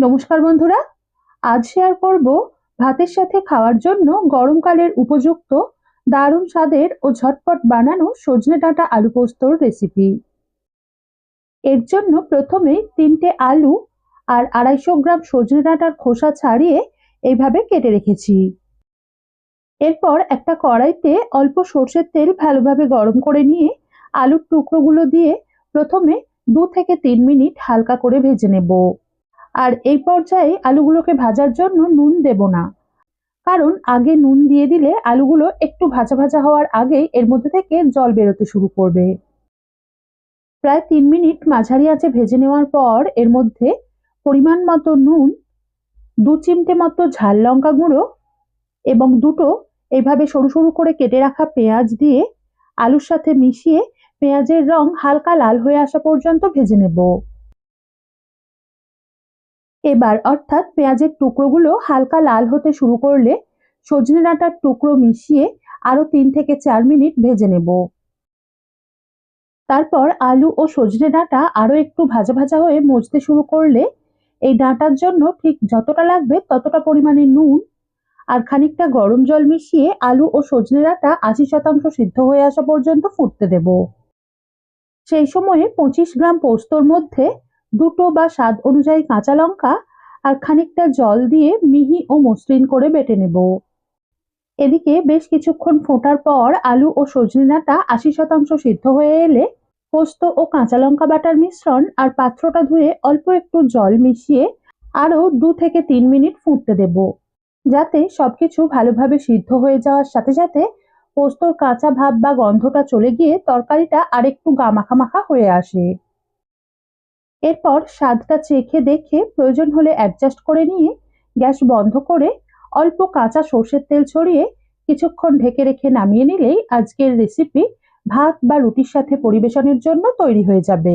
নমস্কার বন্ধুরা, আজ শেয়ার করব ভাতের সাথে খাওয়ার জন্য গরমকালের উপযুক্ত দারুণ স্বাদের ও ঝটপট বানানো সজনে ডাঁটা আলু পোস্তর রেসিপি এর জন্য প্রথমে তিনটে আলু আর আড়াইশো গ্রাম সজনে ডাঁটার খোসা ছাড়িয়ে এইভাবে কেটে রেখেছি। এরপর একটা কড়াইতে অল্প সর্ষের তেল ভালোভাবে গরম করে নিয়ে আলুর টুকরোগুলো দিয়ে প্রথমে দু থেকে তিন মিনিট হালকা করে ভেজে নেব। আর এই পর্যায়ে আলুগুলোকে ভাজার জন্য নুন দেব না। কারণ আগে নুন দিয়ে দিলে আলুগুলো একটু ভাজা ভাজা হওয়ার আগেই এর মধ্যে থেকে জল বেরোতে শুরু করবে। প্রায় তিন মিনিট মাঝারি আঁচে ভেজে নেওয়ার পর এর মধ্যে পরিমাণ মতো নুন, দু চিমটে মতো ঝাল লঙ্কা গুঁড়ো এবং দুটো এইভাবে সরু সরু করে কেটে রাখা পেঁয়াজ দিয়ে আলুর সাথে মিশিয়ে পেঁয়াজের রং হালকা লাল হয়ে আসা পর্যন্ত ভেজে নেব। এবার অর্থাৎ পেঁয়াজের টুকরোগুলো হালকা লাল হতে শুরু করলে সজনে ডাঁটার টুকরো মিশিয়ে আরও তিন থেকে চার মিনিট ভেজে নেব। তারপর আলু ও সজনে ডাঁটা আরও একটু ভাজা ভাজা হয়ে মজতে শুরু করলে এই ডাঁটার জন্য ঠিক যতটা লাগবে ততটা পরিমাণে নুন আর খানিকটা গরম জল মিশিয়ে আলু ও সজনে ডাঁটা আশি শতাংশ সিদ্ধ হয়ে আসা পর্যন্ত ফুটতে দেব। সেই সময়ে পঁচিশ গ্রাম পোস্তর মধ্যে দুটো বা স্বাদ অনুযায়ী কাঁচা লঙ্কা আর খানিকটা জল দিয়ে মিহি ও মসৃণ করে বেটে নেব। এদিকে বেশ কিছুক্ষণ ফোটার পর আলু ও সজনে ডাঁটা আশি শতাংশ সিদ্ধ হয়ে এলে পোস্ত ও কাঁচা লঙ্কা বাটার মিশ্রণ আর পাত্রটা ধুয়ে অল্প একটু জল মিশিয়ে আরও দু থেকে তিন মিনিট ফুটতে দেব। যাতে সবকিছু ভালোভাবে সিদ্ধ হয়ে যাওয়ার সাথে সাথে পোস্তর কাঁচা ভাব বা গন্ধটা চলে গিয়ে তরকারিটা আরেকটু গা মাখা মাখা হয়ে আসে। এরপর স্বাদটা চেখে দেখে প্রয়োজন হলে অ্যাডজাস্ট করে নিয়ে গ্যাস বন্ধ করে অল্প কাঁচা সর্ষের তেল ছড়িয়ে কিছুক্ষণ ঢেকে রেখে নামিয়ে নিলেই আজকের রেসিপি ভাত বা রুটির সাথে পরিবেশনের জন্য তৈরি হয়ে যাবে।